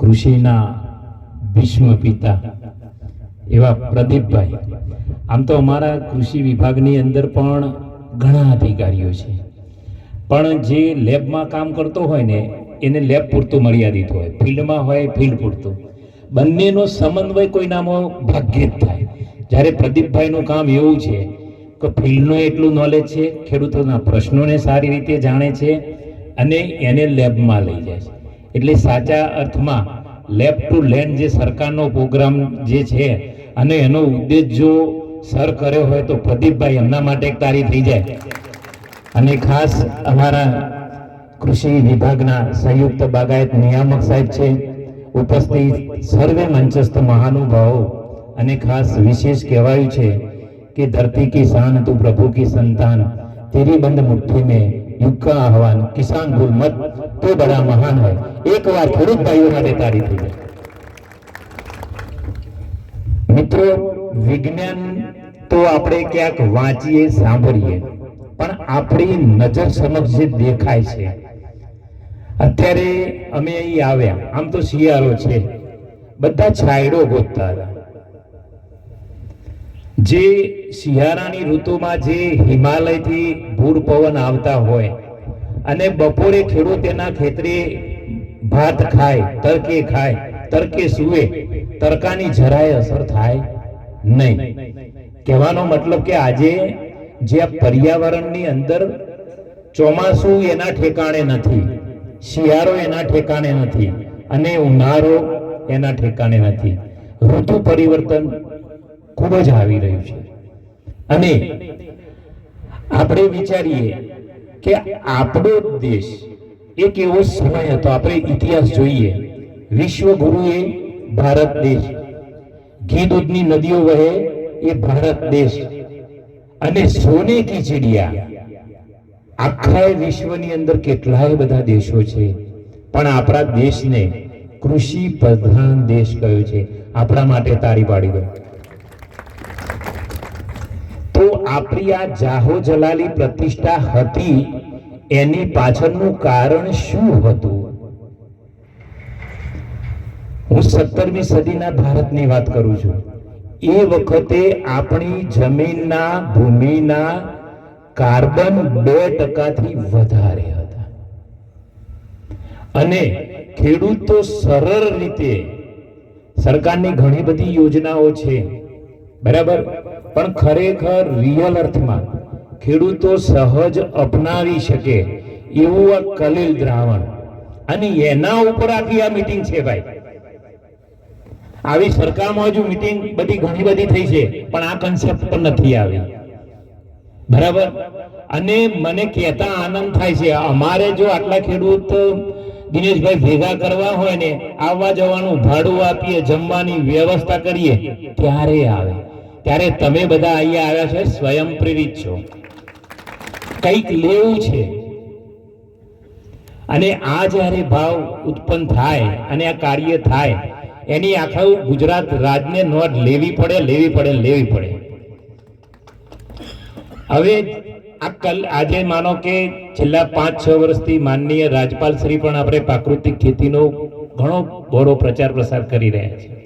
કૃષિના ભીષ્મ પિતા એવા પ્રદીપભાઈ. આમ તો અમારા કૃષિ વિભાગની અંદર પણ ઘણા અધિકારીઓ છે. પણ જે લેબમાં કામ કરતો હોય ને, એને લેબ પૂરતું મર્યાદિત હોય. ફિલ્ડમાં હોય, ફિલ્ડ પૂરતું. બંનેનો સમન્વય કોઈ નામો ભાગ્યે જ થાય. જ્યારે પ્રદીપભાઈનું કામ એવું છે કે ફિલ્ડનું એટલું નોલેજ છે, ખેડૂતોના પ્રશ્નોને સારી રીતે જાણે છે અને એને લેબમાં લઈ જાય છે. એટલે સાચા અર્થમાં લેબ ટુ લેન્ડ જે સરકારનો પ્રોગ્રામ જે છે અને એનો ઉદ્દેશ જો સર કર્યો હોય તો પ્રદીપભાઈ એમના માટે એક તારી થઈ જાય. અને ખાસ અમારા કૃષિ વિભાગના સંયુક્ત બાગાયત નિયામક સાહેબ છે, ઉપસ્થિત સર્વે મંચસ્થ મહાનુભાવો અને ખાસ વિશેષ કહેવાયું છે કે ધરતી કી શાન, તું પ્રભુ કી સંતાન, તેરી બંધ મુઠ્ઠી મેં યુગ કા આહવાન, કિસાન ભૂલ મત તે બધા મહાન હોય. એક વાર ખેડૂત ભાઈઓ માટે તારી થઈ મિત્રો, વિજ્ઞાન તો આપણે ક્યાંક વાંચીએ, સાંભળીએ, પણ આપણી નજર સમક્ષ જે દેખાય છે, અત્યારે અમે અહીં આવ્યા. આમ તો શિયાળો છે. બધા છાયડો ગોતતા હતા. જે શિયાળાની ઋતુમાં જે હિમાલયથી ભૂર પવન આવતા હોય અને બપોરે ખેડૂત એના ખેતરે ભાત ખાય તરકે ખાય તરકે સુવે તરકાની જરાય અસર થાય નહીં. કહેવાનો મતલબ કે આજે જે પર્યાવરણની અંદર ચોમાસું એના ઠેકાણે નથી, શિયાળો એના ઠેકાણે નથી અને ઉનાળો એના ઠેકાણે નથી. ઋતુ પરિવર્તન ખૂબ જ આવી રહ્યું છે. અને આપણે વિચારીએ કે આપણો દેશ એક એવો સમય હતો, આપણે ઇતિહાસ જોઈએ. વિશ્વ ભારત દેશ, ઘી દૂધની નદીઓ વહે એ ભારત દેશ અને સોને કી ચીડિયા. આખા વિશ્વની અંદર કેટલાય બધા દેશો છે. પણ આપણા દેશને કૃષિ પ્રધાન દેશ કયો છે? આપણા માટે તારી પાડી દો તો આપણી આ જાહો જલાલી પ્રતિષ્ઠા હતી, એની પાછળનું કારણ શું હતું? હું સત્તરમી સદીના ભારતની વાત કરું છું. એ વખતે આપણી જમીનના, ભૂમિના કાર્બન બે ટકાથી વધારે હતા. અને ખેડૂતો સરળ રીતે સરકારની ઘણી બધી યોજનાઓ છે. બરાબર? પણ ખરેખર રિયલ અર્થમાં ખેડૂતો સહજ અપનાવી શકે એવું આ કલીલ દ્રાવણ. અને એના ઉપર આખી આ મિટિંગ છે ભાઈ. આવી સરકારમાં હજુ મિટિંગ બધી ઘણી બધી થઈ છે, પણ આ કન્સેપ્ટ પણ નથી આવી. બરાબર? અને મને કહેતા આનંદ થાય છે, અમારે જો આટલા ખેડૂત, દિનેશભાઈ ભેગા કરવા હોય ને, આવવા જવાનું, ભાડું આપીએ, જમવાની વ્યવસ્થા કરીએ, ત્યારે આવે. ત્યારે તમે બધા અહીંયા આવ્યા છો, સ્વયં પ્રેરિત છો. કંઈક લેવું છે. અને આ જ્યારે ભાવ ઉત્પન્ન થાય અને આ કાર્ય થાય, એની આખા ગુજરાત રાજને નોંધ લેવી પડે લેવી પડે લેવી પડે. હવે આ કલ, આજે માનો કે છેલ્લા પાંચ, છ વર્ષથી માનનીય રાજપાલ શ્રી પણ આપણે પ્રાકૃતિક ખેતીનો ઘણો બહોળો પ્રચાર પ્રસાર કરી રહ્યા છે.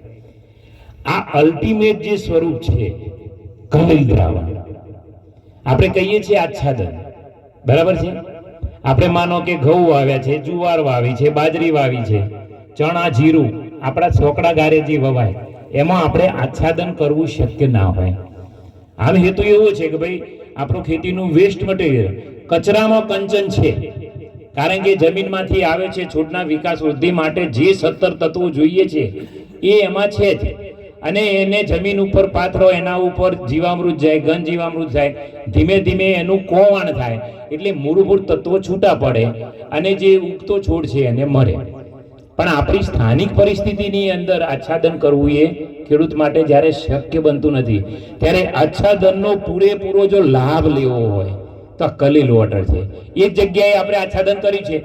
આ અલ્ટિમેટ જે સ્વરૂપ છે કમલ દ્રાવણ આપણે કહીએ છીએ આચ્છાદન. બરાબર છે? આપણે માનો કે ઘઉં વાવ્યા છે, જુવાર વાવી છે, બાજરી વાવી છે, ચણા, જીરું, આપણા છોકડા ગારે જે વવાય, એમાં આપણે આચ્છાદન કરવું શક્ય ના હોય. આમ હેતુ એવો છે કે ભાઈ, આપણું ખેતીનું વેસ્ટ મટીરિયલ કચરામાં કંચન છે. કારણ કે જમીનમાંથી આવે છે છોડના વિકાસ વૃદ્ધિ માટે જે સત્તર તત્વો જોઈએ છે, એ એમાં છે જ. અને એને જમીન ઉપર પાથરો, એના ઉપર જીવામૃત જાય ઘન જીવામૃત જાય, ધીમે ધીમે એનું કોવાણ થાય. એટલે મૂળભૂત તત્વો છૂટા પડે અને જે ઉગતો છોડ છે એને મરે. પણ આપણી સ્થાનિક પરિસ્થિતિની અંદર આચ્છાદન કરવું એ ખેડૂત માટે જ્યારે શક્ય બનતું નથી, ત્યારે આચ્છાદનનો પૂરેપૂરો જો લાભ લેવો હોય, તો કલીલ વોટર છે. એ જગ્યાએ આપણે આચ્છાદન કર્યું છે.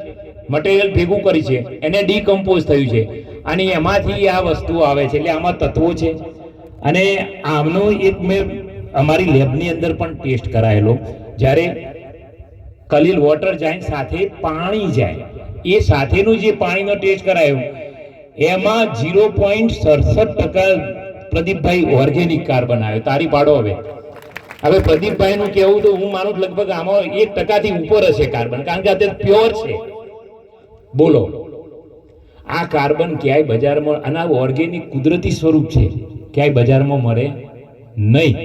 મટીરિયલ ભેગું કરી છે, એને ડીકમ્પોઝ થયું છે. અને એમાંથી આ વસ્તુ આવે છે, એટલે આમાં તત્વો છે. અને આમનો એક મેં અમારી લેબની અંદર પણ ટેસ્ટ કરાયેલો. જ્યારે કલીલ વોટર જાય સાથે પાણી જાય, એ સાથેનું જે પાણીનો ટેસ્ટ કરાયો, એમાં ઝીરો પોઈન્ટ સડસઠ ટકા પ્રદીપભાઈ ઓર્ગેનિક કાર્બન આવ્યો તારી પાડો હવે. હવે પ્રદીપભાઈ નું કેવું તો હું માનું લગભગ આમાં એક ટકાથી ઉપર હશે કાર્બન કારણ કે અત્યારે પ્યોર છે. બોલો. આ કાર્બન ક્યાંય બજારમાં અને આ ઓર્ગેનિક કુદરતી સ્વરૂપ છે. ક્યાંય બજારમાં મળે નહીં.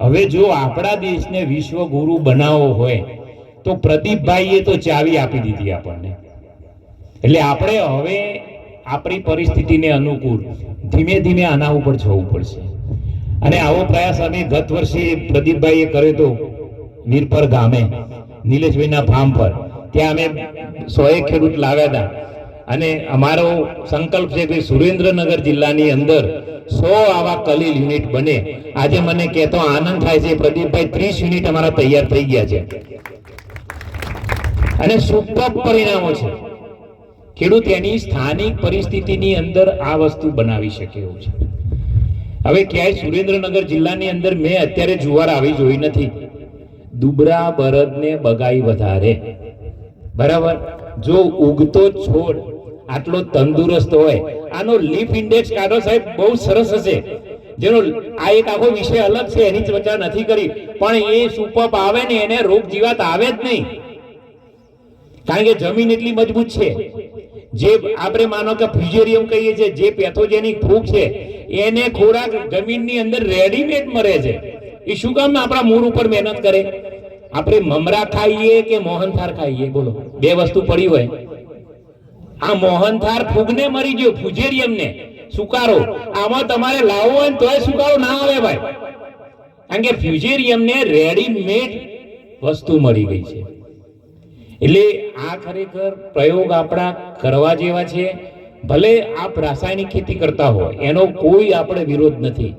હવે જો આપણા દેશને વિશ્વ ગુરુ બનાવવો હોય, તો પ્રદીપભાઈએ તો ચાવી આપી દીધી આપણને. એટલે આપણે હવે આપણી પરિસ્થિતિને અનુકૂળ, ધીમે ધીમે આના ઉપર જવું પડશે. અને આવો પ્રયાસ અમે ગત વર્ષે પ્રદીપભાઈએ કર્યો હતો વીરપર ગામે, નિલેશભાઈના ફાર્મ પર. ત્યાં અમે સોએ ખેડૂત લાવ્યા અને અમારો સંકલ્પ છે કે સુરેન્દ્રનગર જિલ્લાની અંદર સો આવા કલીલ યુનિટ બને. આજે મને કહેતો આનંદ થાય છે, પ્રદીપભાઈ, ત્રીસ યુનિટ અમારા તૈયાર થઈ ગયા છે. અને સુપર પરિણામો છે. ખેડૂત એની સ્થાનિક પરિસ્થિતિની અંદર આ વસ્તુ બનાવી શકે એવું છે. હવે ક્યાંય સુરેન્દ્રનગર જિલ્લાની અંદર મેં અત્યારે જુવાર આવી જોઈ નથી. દુબરા બળદને બગાઈ વધારે. બરાબર? જો ઉગતો છોડ આટલો તંદુરસ્ત હોય, આનો લીફ ઇન્ડેક્સ કાઢો સાહેબ, બહુ સરસ હશે. જેનો આ એક આખો વિષય અલગ છે, એની ચર્ચા નથી કરી. પણ એ સુપપ આવે ને, એને રોગ જીવાત આવે જ નહીં. કારણ કે જમીન એટલી મજબૂત છે. જે આપણે માનો કે ફ્યુઝેરિયમ કહીએ છીએ, જે પેથોજેનિક ફૂગ છે, એને ખોરાક જમીનની અંદર રેડીમેડ મળે છે. એ શું કામ આપણા મૂળ ઉપર મહેનત કરે? આપણે મમરા ખાઈએ કે મોહનથાર ખાઈએ? બોલો. બે વસ્તુ પડી હોય. આ મોહનથાર ફૂગને મરી ગયો ફ્યુઝેરિયમ ને સુકારો. આમાં તમારે લાવવો હોય તોય સુકારો ના આવે ભાઈ. કારણ કે ફ્યુઝેરિયમ ને રેડીમેડ વસ્તુ મળી ગઈ છે. એટલે આ ખરેખર પ્રયોગ આપણા કરવા જેવા છે. ભલે આપ રાસાયણિક ખેતી કરતા હો, એનો કોઈ આપણે વિરોધ નથી.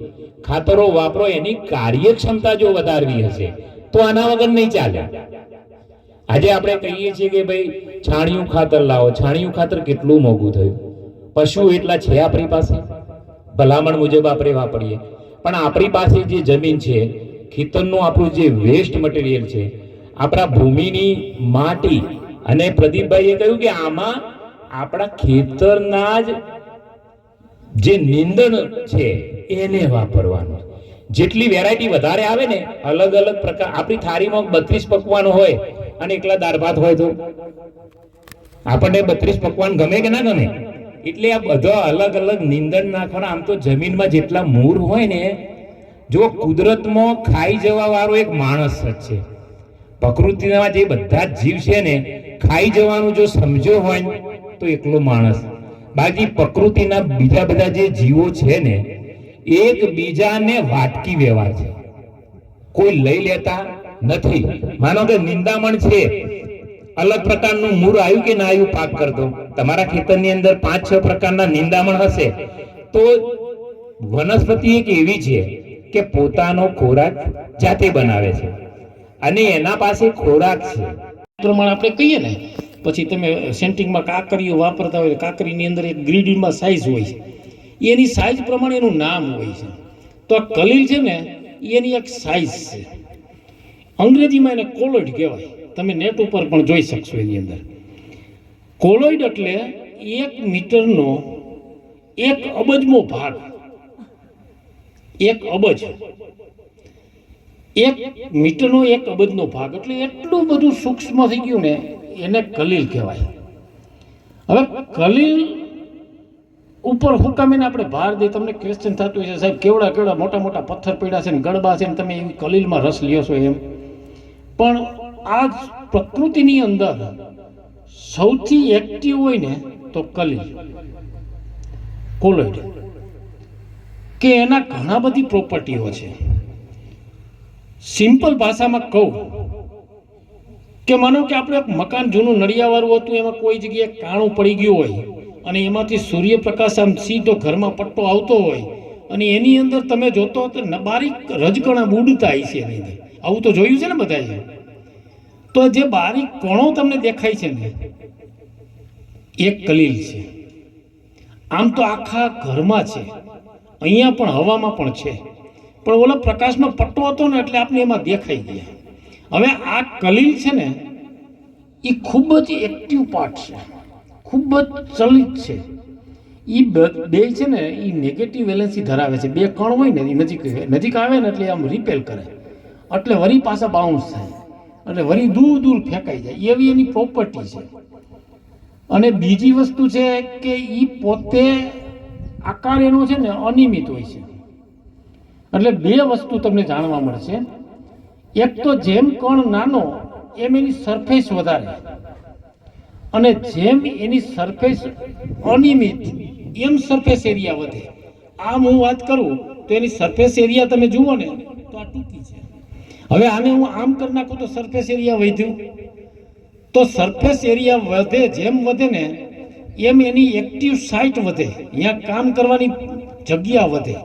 ખાતરો વાપરો, એની કાર્યક્ષમતા જો વધારવી હશે તો આના વગર નહીં ચાલે. આજે આપણે કહીએ છીએ કે ભાઈ, છાણિયું ખાતર લાવો. છાણિયું ખાતર કેટલું મોંઘું થયું? પશુ એટલા છે આપણી પાસે? ભલામણ મુજબ આપણે વાપરીએ. પણ આપણી પાસે જે જમીન છે, ખેતરનું આપણું જે વેસ્ટ મટીરિયલ છે, આપણા ભૂમિની માટી અને પ્રદીપભાઈએ કહ્યું કે આમાં આપણા ખેતરના જ જે નીંદણ છે, એને વાપરવાનું. જેટલી વેરાયટી વધારે આવે ને, અલગ અલગ પ્રકાર, આપણી થાળીમાં બત્રીસ પકવાનો હોય અને એકલા દાળ ભાત હોય તો. આપણને બત્રીસ પકવાન ગમે કે ના ગમે? એટલે આ બધા અલગ અલગ નીંદણ નાખવાના, આમ તો જમીનમાં જેટલા મૂળ હોય ને, જો કુદરતમાં ખાઈ જવા વાળો એક માણસ જ છે. પ્રકૃતિના જે બધા જીવ છે ને, ખાઈ જવાનું જો સમજ્યો હોય, તો એકલો માણસ. બાકી પ્રકૃતિના બીજા બધા જે જીવો છે ને એક બીજાને વાટકી વ્યવહાર છે. કોઈ લઈ લેતા નથી. માનો કે નિંદામણ છે. અલગ પ્રકારનું મૂળ આવ્યું કે ના આવ્યું પાક કરતો તમારા ખેતરની અંદર પાંચ, છ પ્રકારના નિંદામણ હશે. તો વનસ્પતિ એક એવી છે કે પોતાનો ખોરાક જાતે બનાવે છે. અને એના પાસે ખોરાક છે. પ્રમાણે આપણે કહીએ ને, પછી તમે સેન્ટિંગમાં કાકરીઓ વાપરતા હોય કાકરીની અંદર એક ગ્રીડીમાં સાઇઝ હોય છે. એની સાઇઝ પ્રમાણે એનું નામ હોય છે. તો આ કલીલ છે ને, એની એક સાઇઝ છે. અંગ્રેજીમાં એને કોલોઇડ કહેવાય. તમે નેટ ઉપર પણ જોઈ શકશો એની અંદર. કોલોઇડ એટલે એક મીટરનો એક અબજમો ભાગ. એક અબજ. એક મીટરનો એક અબજનો ભાગ. એટલે એટલું બધું સૂક્ષ્મ થઈ ગયું ને, એને કલીલ કહેવાય. હવે કલીલ ઉપર હુકામીને આપણે ભાર દે તમને ક્વેશ્ચન થતું હોય છે સાહેબ, કેવડા કેવડા મોટા મોટા પથ્થર પડ્યા છે ને ગળબા છે ને તમે એવી કલીલમાં રસ લ્યો છો એમ. પણ આ પ્રકૃતિની અંદર સૌથી એક્ટિવ હોય ને તો કલીલ. કોલોઇડ કે એના ઘણા બધી પ્રોપર્ટીઓ છે. સિમ્પલ ભાષામાં કહું કે માનો કે આપણે મકાન જૂનું નળિયાવાળું હતું, એમાં કોઈ જગ્યાએ કાણું પડી ગયું હોય અને એમાંથી સૂર્યપ્રકાશ આમ સીધો ઘરમાં પટ્ટો આવતો હોય અને એની અંદર તમે જોતો તો બારીક રજકણા બુડતા છે એની અંદર. આવું તો જોયું છે ને બધાએ? તો જે બારીક કણો તમને દેખાય છે ને, એક કલીલ છે. આમ તો આખા ઘરમાં છે. અહીંયા પણ હવામાં પણ છે. પણ ઓલો પ્રકાશનો પટ્ટો હતો ને એટલે આપણે એમાં દેખાઈ ગયા. હવે આ કલીલ છે ને એ ખૂબ જ એક્ટિવ પાર્ટ છે. ખૂબ જ ચલિત છે. એ બે છે ને એ નેગેટિવ વેલેન્સી ધરાવે છે. બે કણ હોય ને એ નજીક નજીક આવે ને એટલે આમ રિપેલ કરે. એટલે વરી પાછા બાઉન્સ થાય. એટલે વરી દૂર દૂર ફેંકાઈ જાય. એવી એની પ્રોપર્ટી છે. અને બીજી વસ્તુ છે કે એ પોતે આકાર એનો છે ને અનિયમિત હોય છે. એટલે બે વસ્તુ તમને જાણવા મળશે. એક તો જેમ કણ નાનો, એમ એની સરફેસ વધારે. અને જેમ એની સરફેસ અનિયમિત, એમ સરફેસ એરિયા વધે. આમ હું વાત કરું, તો એની સરફેસ એરિયા તમે જુઓ ને, તો આ ટૂંકી છે. હવે આને હું આમ કરી નાખું તો સરફેસ એરિયા વધ્યું. તો સરફેસ એરિયા વધે, જેમ વધે ને, એમ એની એક્ટિવ સાઇટ વધે. અહીંયા કામ કરવાની જગ્યા વધે.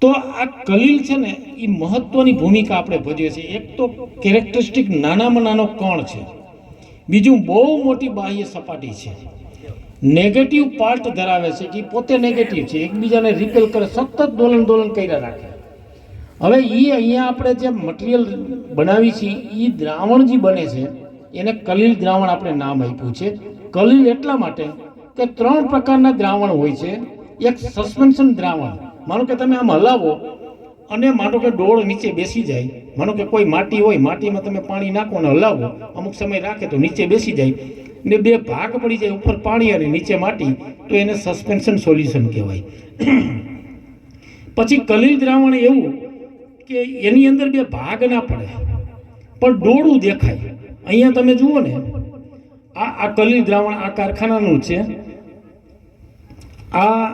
તો આ કલીલ છે ને એ મહત્વની ભૂમિકા આપણે ભજવે છે. એક તો કેરેક્ટરિસ્ટિક નાનામાં નાનો કણ છે. બીજું બહુ મોટી બાહ્ય સપાટી છે. નેગેટિવ પાર્ટ ધરાવે છે કે પોતે નેગેટિવ છે, એકબીજાને રિપેલ કરે, સતત દોલન દોલન કર્યા રાખે. હવે એ અહીંયા આપણે જે મટીરિયલ બનાવી છીએ એ દ્રાવણ જે બને છે. એને કલીલ દ્રાવણ આપણે નામ આપ્યું છે. કલીલ એટલા માટે કે ત્રણ પ્રકારના દ્રાવણ હોય છે. એક સસ્પેન્શન દ્રાવણ. માનો કે તમે આમ હલાવો અને માનો કે ડોળ નીચે બેસી જાય, માનો કે કોઈ માટી હોય, માટીમાં તમે પાણી નાખો અને હલાવો, અમુક સમય રાખે તો નીચે બેસી જાય ને બે ભાગ પડી જાય, ઉપર પાણી અને નીચે માટી, તો એને સસ્પેન્શન સોલ્યુશન કહેવાય. પછી કલીલ દ્રાવણ એવું કે એની અંદર બે ભાગ ના પડે, પણ ડોળું દેખાય. અહીંયા તમે જુઓ ને, આ આ કલીલ દ્રાવણ આ કારખાનાનું છે. આ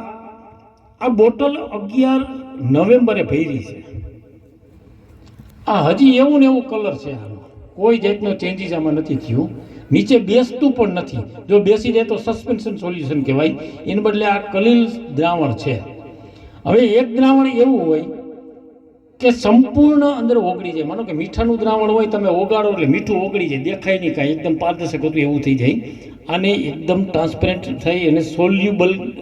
આ બોટલ અગિયાર નવેમ્બરે ભરી છે. આ હજી એવું ને એવું કલર છે આનો. કોઈ જાતનો ચેન્જીસ આમાં નથી થયું. નીચે બેસતું પણ નથી. જો બેસી જાય તો સસ્પેન્શન સોલ્યુશન કહેવાય. એને બદલે આ કલીલ દ્રાવણ છે. હવે એક દ્રાવણ એવું હોય કે સંપૂર્ણ અંદર ઓગળી જાય. માનો કે મીઠાનું દ્રાવણ હોય, તમે ઓગાળો એટલે મીઠું ઓગળી જાય. દેખાય નહીં કાંઈ. એકદમ પારદર્શક હતું, એવું થઈ જાય. આને એકદમ ટ્રાન્સપેરન્ટ થઈ અને સોલ્યુબલ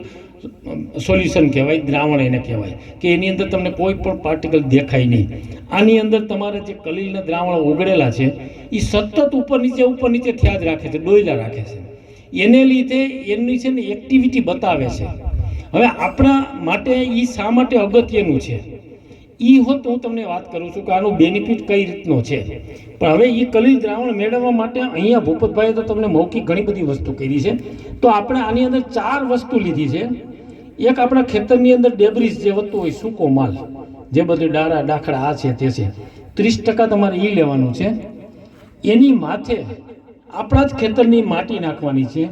સોલ્યુશન કહેવાય, દ્રાવણ એને કહેવાય, કે એની અંદર તમને કોઈ પણ પાર્ટિકલ દેખાય નહીં. આની અંદર તમારે જે કલીલના દ્રાવણ ઓગળેલા છે એ સતત ઉપર નીચે ઉપર નીચે થયા જ રાખે છે ડોયલા રાખે છે. એને લીધે એમની છે ને એક્ટિવિટી બતાવે છે. હવે આપણા માટે એ શા માટે અગત્યનું છે? એ હોત હું તમને વાત કરું છું કે આનો બેનિફિટ કઈ રીતનો છે. પણ હવે એ કલિલ દ્રાવણ મેળવવા માટે અહીંયા ભૂપતભાઈએ તો તમને મૌખિક ઘણી બધી વસ્તુ કરી છે. તો આપણે આની અંદર ચાર વસ્તુ લીધી છે. એક આપણા ખેતરની અંદર ડેબ્રિસ જે વધતું હોય, સૂકો માલ, જે બધું ડાળા, ડાખડા, આ છે, તે છે. ત્રીસ ટકા તમારે એ લેવાનું છે. એની માથે આપણા જ ખેતરની માટી નાખવાની છે.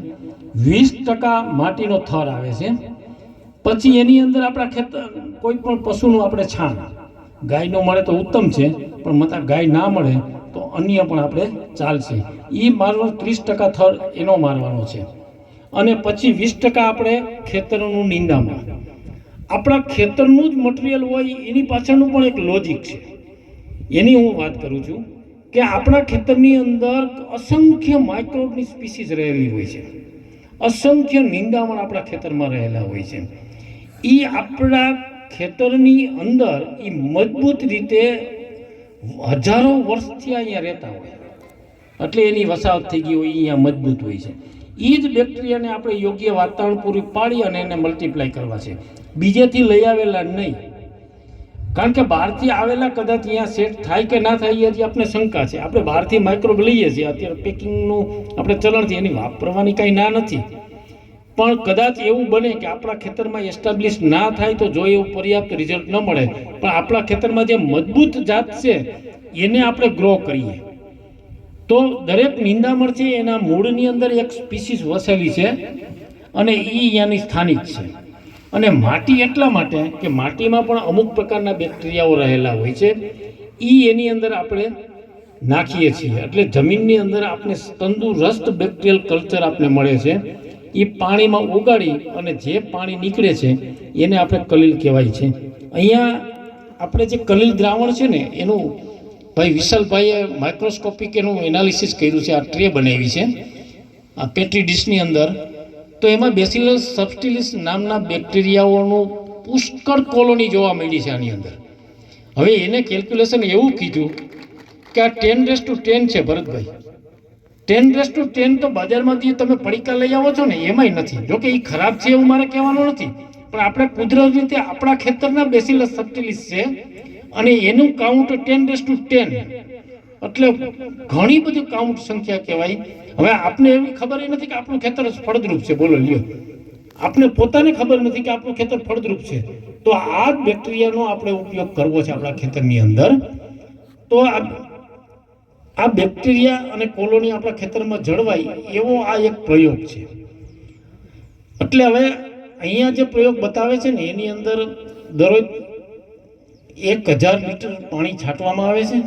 વીસ ટકા માટીનો થર આવે છે. પછી એની અંદર આપણા ખેતર, કોઈ પણ પશુનું આપણે છાણ. ગાયનો મળે તો ઉત્તમ છે, પણ મતા ગાય ના મળે તો અન્ય પણ આપણે ચાલશે. એ મારવાનો ત્રીસ ટકા થર એનો મારવાનો છે. અને પછી વીસ ટકા આપણે ખેતરનું નિંદામણ. આપણા ખેતરનું જ મટીરિયલ હોય, એની પાછળનું પણ એક લોજિક છે. એની હું વાત કરું છું કે આપણા ખેતરની અંદર અસંખ્ય માઇક્રોબની સ્પીસીસ રહેલી હોય છે. અસંખ્ય નિંદામણ આપણા ખેતરમાં રહેલા હોય છે. એ આપણા ખેતરની અંદર એ મજબૂત રીતે હજારો વર્ષથી અહીંયા રહેતા હોય. એટલે એની વસાવટ થઈ ગઈ હોય અહીંયા મજબૂત હોય છે. એ જ બેક્ટેરિયાને આપણે યોગ્ય વાતાવરણ પૂરી પાડી અને એને મલ્ટીપ્લાય કરવા છે. બીજેથી લઈ આવેલા નહીં. કારણ કે બહારથી આવેલા કદાચ અહીંયા સેટ થાય કે ના થાય એ હજી આપણે શંકા છે. આપણે બહારથી માઇક્રોબ લઈએ છીએ, અત્યારે પેકિંગનું આપણે ચલણથી એની વાપરવાની કાંઈ ના નથી. પણ કદાચ એવું બને કે આપણા ખેતરમાં એસ્ટાબ્લિશ ના થાય તો જો એવું પર્યાપ્ત રિઝલ્ટ ન મળે. પણ આપણા ખેતરમાં જે મજબૂત જાત છે, એને આપણે ગ્રો કરીએ. તો દરેક નિંદામણ છે એના મૂળની અંદર એક સ્પીસીસ વસેલી છે અને એ અહીંયાની સ્થાનિક છે. અને માટી એટલા માટે કે માટીમાં પણ અમુક પ્રકારના બેક્ટેરિયાઓ રહેલા હોય છે. એ એની અંદર આપણે નાખીએ છીએ. એટલે જમીનની અંદર આપણે તંદુરસ્ત બેક્ટેરિયલ કલ્ચર આપણે મળે છે. એ પાણીમાં ઉગાડી અને જે પાણી નીકળે છે, એને આપણે કલીલ કહેવાય છે. અહીંયા આપણે જે કલીલ દ્રાવણ છે ને, એનું ભાઈ વિશાલભાઈએ માઇક્રોસ્કોપિક એનું એનાલિસિસ કર્યું છે, આ ટ્રે બનાવી છે. આ પેટ્રી ડીશની અંદર. તો એમાં બેસિલસ સબસ્ટિલિસ નામના બેક્ટેરિયાઓનું પુષ્કળ કોલોની જોવા મળી છે આની અંદર. હવે એને કેલ્ક્યુલેશન એવું કીધું કે આ ટેન રેસ ટુ ટેન છે, Bharatbhai. Ten raise to ten તો બજારમાંથી તમે પડીકા લઈ આવો છો ને, એમાંય નથી. જો કે એ ખરાબ છે એવું મારે કહેવાનું નથી. પણ આપણે કુદરતી રીતે આપણા ખેતરના બેસીલસ સબટિલિસ છે અને એનું count ten raise to ten એટલે ઘણી બધી કાઉન્ટ સંખ્યા કહેવાય. હવે આપને એવી ખબર એ નથી કે આપણું ખેતર ફળદ્રુપ છે. બોલો, લ્યો. આપને પોતાને ખબર નથી કે આપણું ખેતર ફળદ્રુપ છે. તો આ જ બેક્ટેરિયાનો આપણે ઉપયોગ કરવો છે આપણા ખેતરની અંદર. તો આ આ બેક્ટેરિયા અને કોલોની આપણા ખેતરમાં જળવાય એવો આ એક પ્રયોગ છે. એટલે હવે અહીંયા જે પ્રયોગ બતાવે છે ને, એની અંદર દરરોજ એક હજાર લીટર પાણી છાંટવામાં આવે છે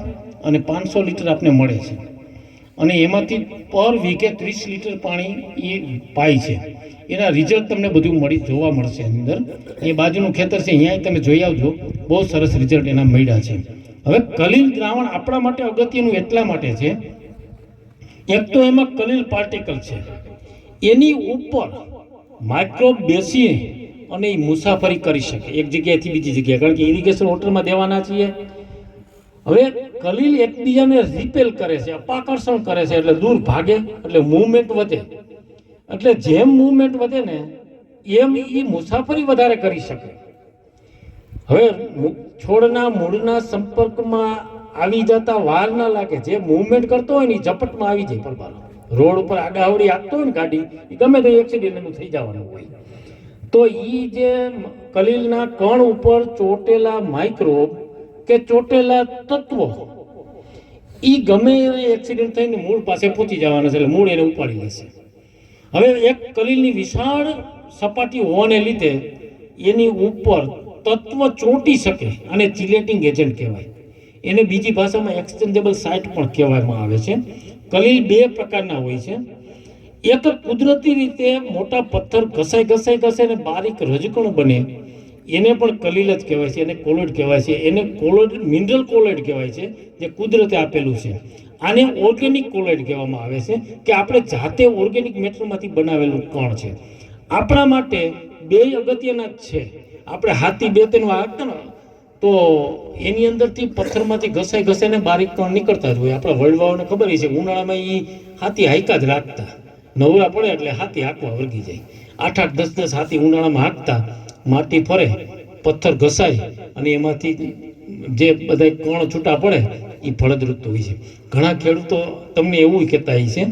અને પાંચસો લીટર આપને મળે છે. અને એમાંથી પર વીકે ત્રીસ લીટર પાણી એ પાય છે. એના રિઝલ્ટ તમને બધું મળી જોવા મળશે અંદર. એ બાજુનું ખેતર છે અહીંયા તમે જોઈ આવજો. બહુ સરસ રિઝલ્ટ એના મળ્યા છે. હવે કલીલ દ્રાવણ આપણા માટે અગત્યનું એટલા માટે છે, એક તો એમાં કલીલ પાર્ટિકલ છે. એની ઉપર માઇક્રોબ બેસી અને એ મુસાફરી કરી શકે. એક જગ્યાએથી બીજી જગ્યાએ. કારણ કે ઇરિગેશન વોટરમાં દેવાના છીએ. હવે કલીલ એકબીજાને રિપેલ કરે છે, અપાકર્ષણ કરે છે, એટલે દૂર ભાગે, એટલે મૂવમેન્ટ વધે. એટલે જેમ મૂવમેન્ટ વધે ને એમ એ મુસાફરી વધારે કરી શકે. હવે છોડના મૂળના સંપર્કમાં આવી જતા વાર ના લાગે. જે મૂવમેન્ટ કરતો હોય ને એ ઝપટમાં આવી જાય પરબારો રોડ ઉપર આડાવડી આપતો હોય ને ગાડી એ ગમે તે એક્સિડન્ટ એનું થઈ જવાનું હોય. તો ઈ જે કલીલના કણ ઉપર ચોટેલા માઇક્રોબ કે ચોટેલા તત્વો, ઈ ગમે એ એક્સિડન્ટ થઈને મૂળ પાસે પહોંચી જવાના છે એટલે મૂળ એને ઉપાડી લેશે. હવે એક કલીલની વિશાળ સપાટી હોવાને લીધે એની ઉપર તત્વ ચોંટી શકે અને ચિલેટિંગ એજન્ટ કહેવાય. એને બીજી ભાષામાં એક્સચેન્જેબલ સાઇટ પણ કહેવામાં આવે છે. કલીલ બે પ્રકારના હોય છે. એક કુદરતી રીતે મોટા પથ્થર ઘસાઈ ઘસાઈ ઘસાઈને બારીક રજકણ બને. એને પણ કલીલ જ કહેવાય છે. એને કોલોઇડ કહેવાય છે. એને કોલોઇડ, મિનરલ કોલોઇડ કહેવાય છે, જે કુદરતે આપેલું છે. આને ઓર્ગેનિક કોલોઇડ કહેવામાં આવે છે કે આપણે જાતે ઓર્ગેનિક મેટરમાંથી બનાવેલું કણ છે. આપણા માટે બે અગત્યના જ છે. આપણે હાથી બે ત્રણ વાગતા ને, તો એની અંદરથી પથ્થરમાંથી ઘસાઈ ઘસાઈને બારીક કણ નીકળતા જ હોય. આપણા વડવાઓને ખબર છે ઉનાળામાં એ હાથી હાઈકા જ રાખતા. નવરા પડે એટલે હાથી હાંકવા વળગી જાય. આઠ આઠ દસ દસ હાથી ઉનાળામાં હાંકતા, માટી ફરે, પથ્થર ઘસાય અને એમાંથી જે બધા કણ છૂટા પડે એ ફળદ્રુત હોય છે. ઘણા ખેડૂતો તમને એવું કહેતા છે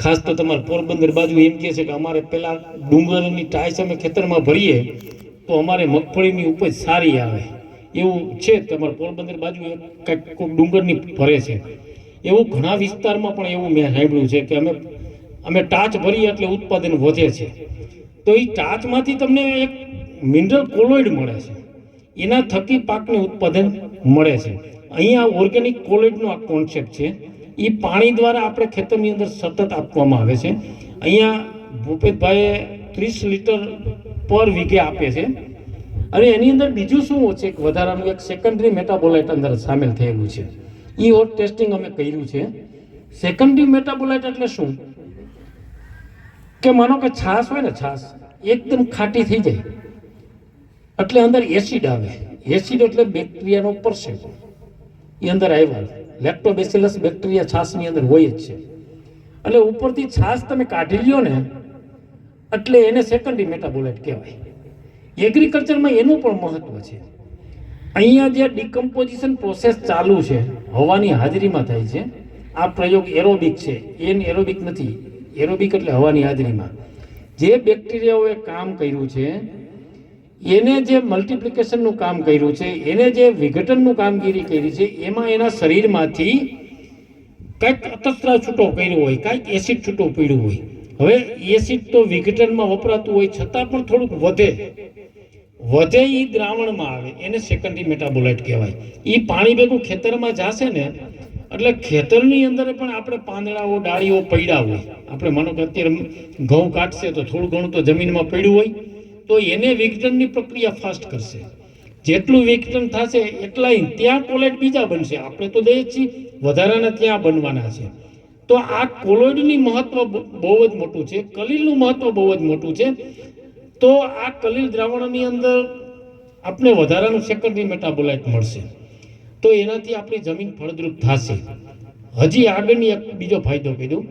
ખાસ તો તમારે પોરબંદર બાજુ એમ કહે છે કે અમારે પહેલાં ડુંગરની ટાઈસ અમે ખેતરમાં ભરીએ તો અમારે મગફળીની ઉપજ સારી આવે. એવું છે તમારે પોરબંદર બાજુ કંઈક કોઈક ડુંગરની ભરે છે. એવું ઘણા વિસ્તારમાં પણ એવું મેં સાંભળ્યું છે કે અમે અમે ટાચ ભરીએ એટલે ઉત્પાદન વધે છે. તો એ ટાચમાંથી તમને એક મિનરલ કોલોઇડ મળે છે. એના થકી પાકને ઉત્પાદન મળે છે. અહીંયા ઓર્ગેનિક કોલોઇડનો આ કોન્સેપ્ટ છે. એ પાણી દ્વારા આપણે ખેતરની અંદર સતત આપવામાં આવે છે. અહીંયા ભૂપેશભાઈએ ત્રીસ લીટર પર વીઘે આપે છે. અને એની અંદર બીજું શું છે વધારાનું એક સેકન્ડરી મેટાબોલાઇટ અંદર સામેલ થયેલું છે. એ ઓર ટેસ્ટિંગ અમે કર્યું છે. સેકન્ડરી મેટાબોલાઇટ એટલે શું? કે માનો કે છાશ હોય ને છાશ એકદમ ખાટી થઈ જાય. એટલે અંદર એસિડ આવે. એસિડ એટલે બેક્ટેરિયાનો પરસેવો. એ અંદર આવ્યા. લેપ્ટોબેસિલસ બેક્ટેરિયા છાશની અંદર હોય જ છે. એટલે ઉપરથી છાશ તમે કાઢી લ્યો ને એટલે એને સેકન્ડરી મેટાબોલાઇટ કહેવાય. એગ્રીકલ્ચરમાં એનું પણ મહત્વ છે. અહીંયા જે ડિકમ્પોઝિશન પ્રોસેસ ચાલુ છે, હવાની હાજરીમાં થાય છે, આ પ્રયોગ એરોબિક છે. એન એરોબિક નથી. એરોબિક એટલે હવાની હાજરીમાં. જે બેક્ટેરિયાઓએ કામ કર્યું છે, એને જે મલ્ટિપ્લિકેશનનું કામ કર્યું છે, એને જે વિઘટનનું કામગીરી કરી છે, એમાં એના શરીરમાંથી કંઈક અતસ્ત્ર છૂટો કર્યો હોય, કંઈક એસિડ છૂટો પડ્યું હોય. હવે એસિડ તો વિઘટનમાં વપરાતું હોય, છતાં પણ થોડુંક વધે. વધે એ દ્રાવણમાં આવે, એને સેકન્ડરી મેટાબોલાઇટ કહેવાય. એ પાણી ભેગું ખેતરમાં જશે ને, એટલે ખેતરની અંદર પણ આપણે પાંદડાઓ, ડાળીઓ પડ્યા હોય. આપણે માનો કે અત્યારે ઘઉં કાઢશે તો થોડું ઘણું તો જમીનમાં પડ્યું હોય, તો એને વિઘટનની પ્રક્રિયા ફાસ્ટ કરશે. જેટલું વિઘટન થશે એટલા ત્યાં કોલેટ બીજા બનશે. આપણે તો દઈએ છીએ, વધારાના ત્યાં બનવાના છે. તો આ કોલોઇડની મહત્વ બહુ જ મોટું છે, કલીલનું મહત્વ બહુ જ મોટું છે. તો આ કલીલ દ્રાવણની અંદર આપણે વધારાનું સેકન્ડરી મેટાબોલાઇટ મળશે. તો એનાથી આપણી જમીન ફળદ્રુપ થશે. હજી આગળની એક બીજો ફાયદો કહી દઉં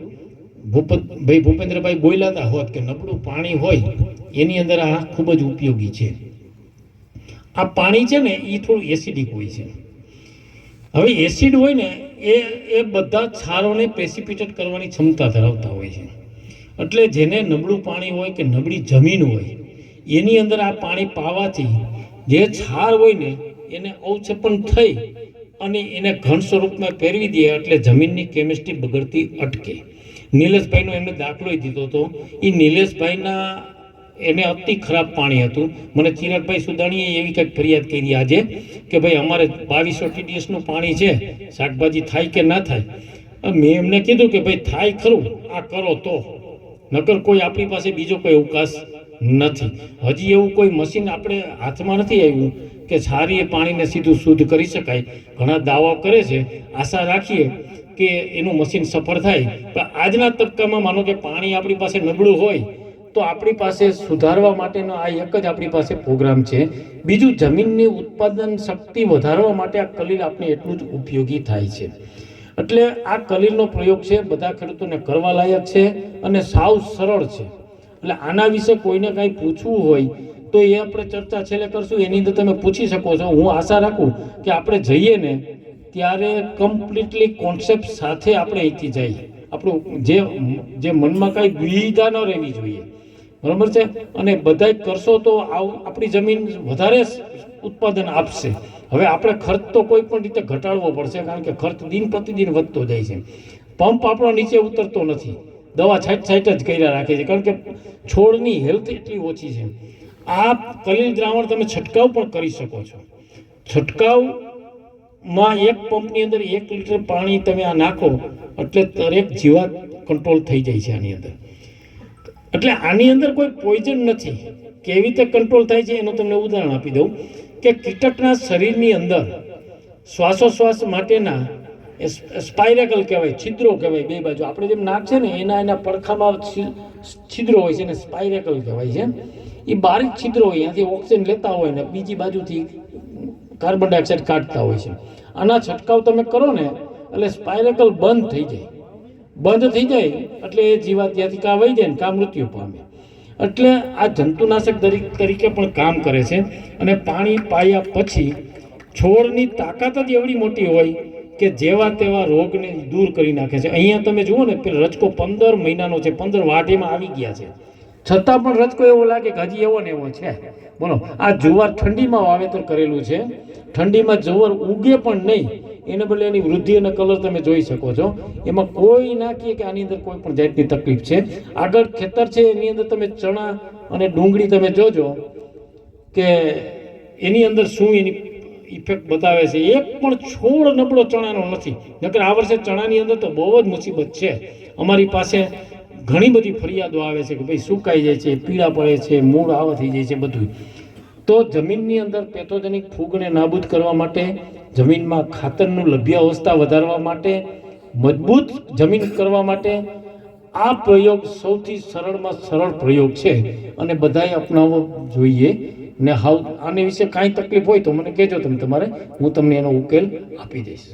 ભાઈ ભૂપેન્દ્રભાઈ બોલ્યા હોત કે નબળું પાણી હોય, એની અંદર આ ખૂબ જ ઉપયોગી છે. આ પાણી છે ને એ થોડું એસિડિક હોય છે. હવે એસિડ હોય ને એ એ બધા ક્ષારોને પ્રેસિપિટેટ કરવાની ક્ષમતા ધરાવતા હોય છે. એટલે જેને નબળું પાણી હોય કે નબળી જમીન હોય, એની અંદર આ પાણી પાવાથી જે ક્ષાર હોય ને, એને અવક્ષેપણ થઈ અને એને ઘન સ્વરૂપમાં પહેરવી દે એટલે જમીનની કેમિસ્ટ્રી બગડતી અટકે. નિલેશભાઈનો એમને દાખલો દીધો હતો. એ નિલેશભાઈના એને અતિ ખરાબ પાણી હતું. મને ચિરાગભાઈ સુદાણીએ એવી કંઈક ફરિયાદ કરી આજે કે ભાઈ, અમારે બાવીસો ટીડીએસનું પાણી છે, શાકભાજી થાય કે ના થાય? મેં એમને કીધું કે ભાઈ, થાય ખરું, આ કરો તો. નકર કોઈ આપણી પાસે બીજો કોઈ અવકાશ નથી. હજી એવું કોઈ મશીન આપણે હાથમાં નથી આવ્યું કે સારી એ પાણીને સીધું શુદ્ધ કરી શકાય. ઘણા દાવા કરે છે. આશા રાખીએ કે એનું મશીન સફળ થાય. પણ આજના તબક્કામાં માનો કે પાણી આપણી પાસે નબળું હોય તો આપણી પાસે સુધારવા માટેનો આ એક જ આપણી પાસે પ્રોગ્રામ છે. બીજું, જમીનની ઉત્પાદન શક્તિ વધારવા માટે આ કલીલ આપણે એટલું જ ઉપયોગી થાય છે. એટલે આ કલીલનો પ્રયોગ છે, બધા ખેડૂતોને કરવા લાયક છે અને સાવ સરળ છે. એટલે આના વિશે કોઈને કાંઈ પૂછવું હોય તો એ આપણે ચર્ચા છેલ્લે કરશું. એની અંદર તમે પૂછી શકો છો. હું આશા રાખું કે આપણે જઈએ ને ત્યારે કમ્પ્લીટલી કોન્સેપ્ટ સાથે આપણે અહીંથી જઈએ. આપણું જે જે મનમાં કાંઈ દ્વિધા ન રહેવી જોઈએ. બરાબર છે? અને બધાય કરશો તો આપણી જમીન વધારે ઉત્પાદન આપશે. હવે આપણે ખર્ચ તો કોઈ પણ રીતે ઘટાડવો પડશે, કારણ કે ખર્ચ દિન પ્રતિદિન વધતો જાય છે. પંપ આપણો નીચે ઉતરતો નથી. દવા છાંટ છાંટ જ કર્યા રાખે છે, કારણ કે છોડની હેલ્થ એટલી ઓછી છે. આ કલીલ દ્રાવણ તમે છંટકાવ પણ કરી શકો છો. છંટકાવમાં એક પંપની અંદર એક લીટર પાણી તમે આ નાખો, એટલે દરેક જીવાત કંટ્રોલ થઈ જાય છે આની અંદર. એટલે આની અંદર કોઈ પોઈઝન નથી. કેવી રીતે કંટ્રોલ થાય છે એનું તમને ઉદાહરણ આપી દઉં કે કીટકના શરીરની અંદર શ્વાસોશ્વાસ માટેના સ્પાઇરેકલ કહેવાય, છિદ્રો કહેવાય બે બાજુ. આપણે જેમ નાક છે ને, એના એના પડખામાં છિદ્રો હોય છે ને સ્પાઇરેકલ કહેવાય છે એ બારીક છિદ્રો હોય, ત્યાંથી ઓક્સિજન લેતા હોય ને, બીજી બાજુથી કાર્બન ડાયોક્સાઇડ કાઢતા હોય છે. આના છંટકાવ તમે કરો ને, એટલે સ્પાઇરેકલ બંધ થઈ જાય. બંધ થઈ જાય એટલે એ જીવાત ત્યાંથી કાં વહી જાય ને કાં મૃત્યુ પામે. એટલે આ જંતુનાશક તરી- તરીકે પણ કામ કરે છે અને પાણી પાયા પછી છોડની તાકાત જ એવડી મોટી હોય કે જેવા તેવા રોગને દૂર કરી નાખે છે. અહીંયા તમે જુઓ ને પેલો રચકો પંદર મહિનાનો છે, પંદર વાઢીમાં આવી ગયા છે. છતાં પણ રચકો એવો લાગે કે હજી એવો ને એવો છે. બોલો, આ જુવાર ઠંડીમાં વાવેતર કરેલું છે. ઠંડીમાં જુવાર ઉગે પણ નહીં એને બદલે એની વૃદ્ધિ અને કલર તમે જોઈ શકો છો. એમાં કોઈ ના કહે કે આની અંદર કોઈ પણ જાતની તકલીફ છે. આગળ ખેતર છે, એની અંદર તમે ચણા અને ડુંગળી તમે જોજો કે એની અંદર શું એની ઇફેક્ટ બતાવે છે. એક પણ છોડ નબળો ચણાનો નથી. નકર આ વર્ષે ચણાની અંદર તો બહુ જ મુસીબત છે. અમારી પાસે ઘણી બધી ફરિયાદો આવે છે કે ભાઈ સુકાઈ જાય છે, પીળા પડે છે, મૂળ આવા થઈ જાય છે બધું તો જમીનની અંદર પેથોજેનિક ફૂગને નાબૂદ કરવા માટે જમીનમાં ખાતરનું લભ્ય અવસ્થા વધારવા માટે, મજબૂત જમીન કરવા માટે આ પ્રયોગ સૌથી સરળમાં સરળ પ્રયોગ છે અને બધાએ અપનાવવો જોઈએ. ને હાવ આને વિશે કાંઈ તકલીફ હોય તો મને કહેજો તમે તમારે, હું તમને એનો ઉકેલ આપી દઈશ.